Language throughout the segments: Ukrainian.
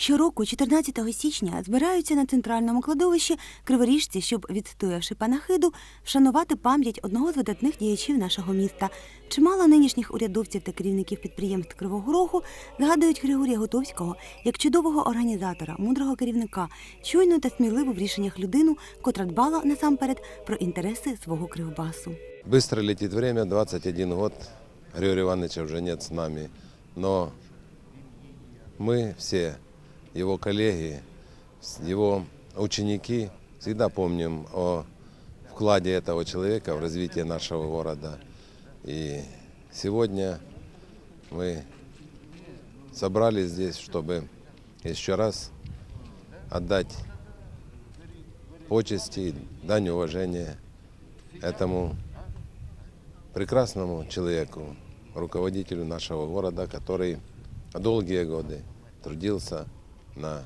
Щороку, 14 січня, збираються на центральному кладовищі криворіжці, щоб, відстоявши панахиду, вшанувати пам'ять одного з видатних діячів нашого міста. Чимало нинішніх урядовців та керівників підприємств Кривого Рогу згадують Григорія Готовського як чудового організатора, мудрого керівника, чуйну та сміливу в рішеннях людину, котра дбала насамперед про інтереси свого кривбасу. Быстро летит время, 21 год. Григория Ивановича уже нет с нами. Но мы все, его коллеги, его ученики, всегда помним о вкладе этого человека в развитие нашего города. И сегодня мы собрались здесь, чтобы еще раз отдать почести, дань уважения этому прекрасному человеку, руководителю нашего города, который долгие годы трудился на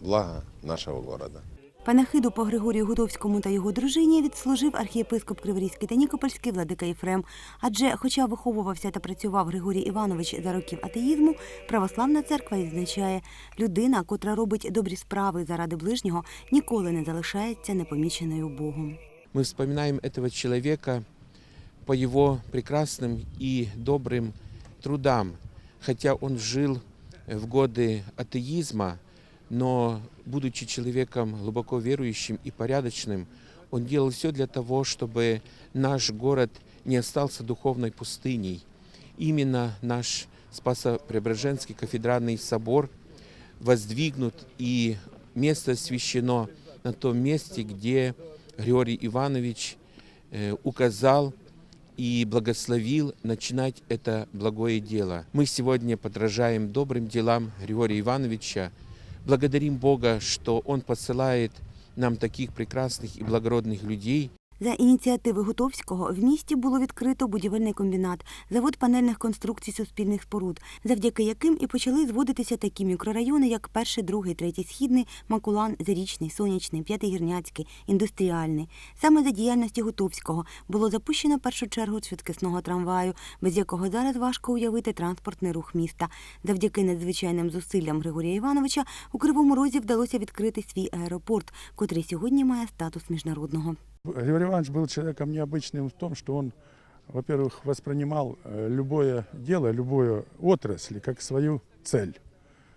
благо нашего города. Панахиду по Григорію Гутовському та його дружині відслужив архієпископ Криворізький та Нікопольський владика Єфрем. Адже, хоча виховувався та працював Григорій Іванович за років атеїзму, православна церква відзначає, людина, котра робить добрі справи заради ближнього, ніколи не залишається непоміченою Богом. Мы вспоминаем этого человека по его прекрасным и добрым трудам. Хотя он жил в годы атеизма, но, будучи человеком глубоко верующим и порядочным, он делал все для того, чтобы наш город не остался духовной пустыней. Именно наш Спасо-Преображенский кафедральный собор воздвигнут и место освящено на том месте, где Григорий Иванович э, указал и благословил начинать это благое дело. Мы сегодня подражаем добрым делам Григория Ивановича, благодарим Бога, что Он посылает нам таких прекрасных и благородных людей, За ініціативи Гутовського в місті було відкрито будівельний комбінат, завод панельних конструкцій суспільних споруд, завдяки яким і почали зводитися такі мікрорайони, як перший, другий, третій східний, Макулан, Зарічний, Сонячний, П'ятигірняцький, індустріальний. Саме за діяльності Гутовського було запущено першу чергу швидкісного трамваю, без якого зараз важко уявити транспортний рух міста. Завдяки надзвичайним зусиллям Григорія Івановича у Кривому Розі вдалося відкрити свій аеропорт, котрий сьогодні має статус міжнародного. Григорий Иванович был человеком необычным в том, что он, во-первых, воспринимал э, любое дело, любую отрасль как свою цель.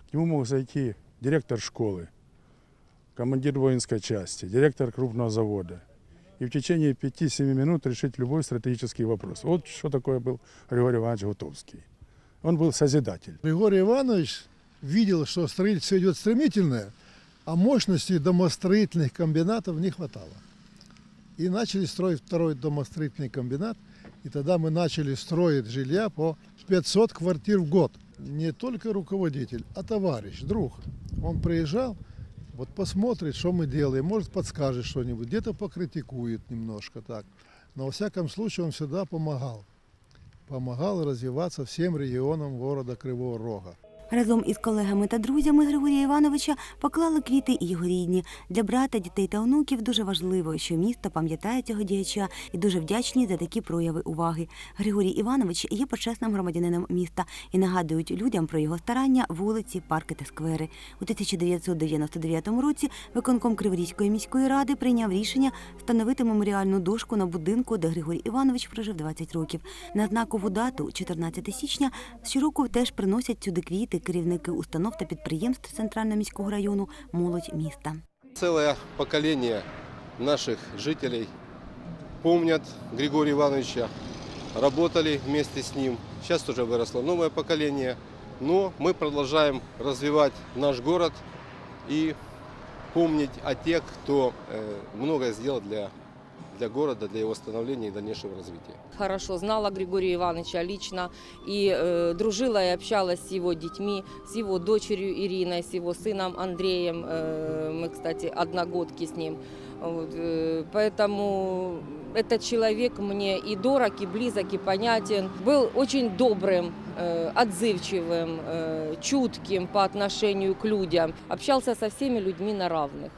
К нему мог зайти директор школы, командир воинской части, директор крупного завода. И в течение 5-7 минут решить любой стратегический вопрос. Вот что такое был Григорий Иванович Гутовский. Он был созидатель. Григорий Иванович видел, что строительство идет стремительное, а мощности домостроительных комбинатов не хватало. И начали строить второй домостроительный комбинат, и тогда мы начали строить жилья по 500 квартир в год. Не только руководитель, а товарищ, друг. Он приезжал, вот посмотрит, что мы делаем, может подскажет что-нибудь, где-то покритикует немножко так. Но во всяком случае он всегда помогал. Помогал развиваться всем регионам города Кривого Рога. Разом із колегами та друзями Григорія Івановича поклали квіти і його рідні. Для брата, дітей та онуків дуже важливо, що місто пам'ятає цього діяча і дуже вдячні за такі прояви уваги. Григорій Іванович є почесним громадянином міста і нагадують людям про його старання, вулиці, парки та сквери. У 1999 році виконком Криворізької міської ради прийняв рішення встановити меморіальну дошку на будинку, де Григорій Іванович прожив 20 років. На знакову дату, 14 січня, щороку теж приносять сюди квіти керівники установ та підприємств Центрального міського району, молодь міста. Целое поколение наших жителей помнят Григория Ивановича, работали вместе с ним. Сейчас уже выросло новое поколение, но мы продолжаем развивать наш город и помнить о тех, кто э, многое сделал для, Для города, для его становления и дальнейшего развития. хорошо знала Григория Ивановича лично и э, дружила и общалась с его детьми, с его дочерью Ириной, с его сыном Андреем. Э, мы, кстати, одногодки с ним. Вот, э, поэтому этот человек мне и дорог, и близок, и понятен. Был очень добрым, э, отзывчивым, э, чутким по отношению к людям. Общался со всеми людьми на равных.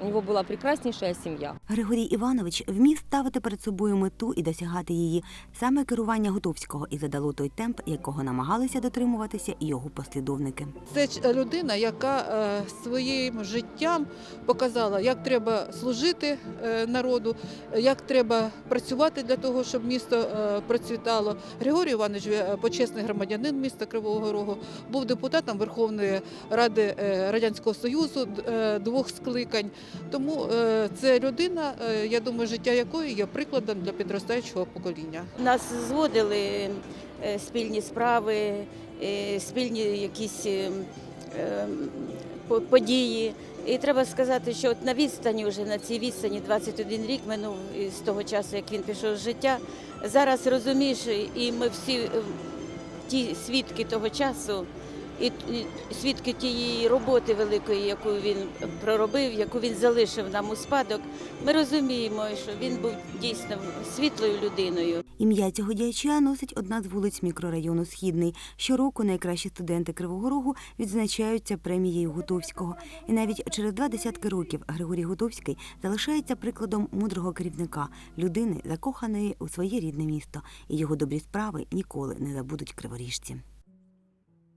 У него была прекраснейшая семья. Григорій Іванович вмів ставити перед собою мету і досягати її. Саме керування Гутовського і задало той темп, якого намагалися дотримуватися і його послідовники. Це людина, яка е, своїм життям показала, як треба служити е, народу, як треба працювати для того, щоб місто е, процвітало. Григорій Іванович е, почесний громадянин міста Кривого Рогу, був депутатом Верховної Ради е, Радянського Союзу е, двох скликань. Тому е, це людина, е, я думаю, життя якої є прикладом для підростаючого покоління. Нас зводили е, спільні справи, спільні якісь по- події. І треба сказати, що от на відстані, вже на цій відстані 21 рік минув із того часу, як він пішов з життя. Зараз розумієш, і ми всі ті свідки того часу, і свідки тієї роботи великої, яку він проробив, яку він залишив нам у спадок. Ми розуміємо, що він був дійсно світлою людиною. Ім'я цього діяча носить одна з вулиць мікрорайону Східний. Щороку найкращі студенти Кривого Рогу відзначаються премією Гутовського. І навіть через два десятки років Григорій Гутовський залишається прикладом мудрого керівника, людини, закоханої у своє рідне місто, і його добрі справи ніколи не забудуть криворіжці.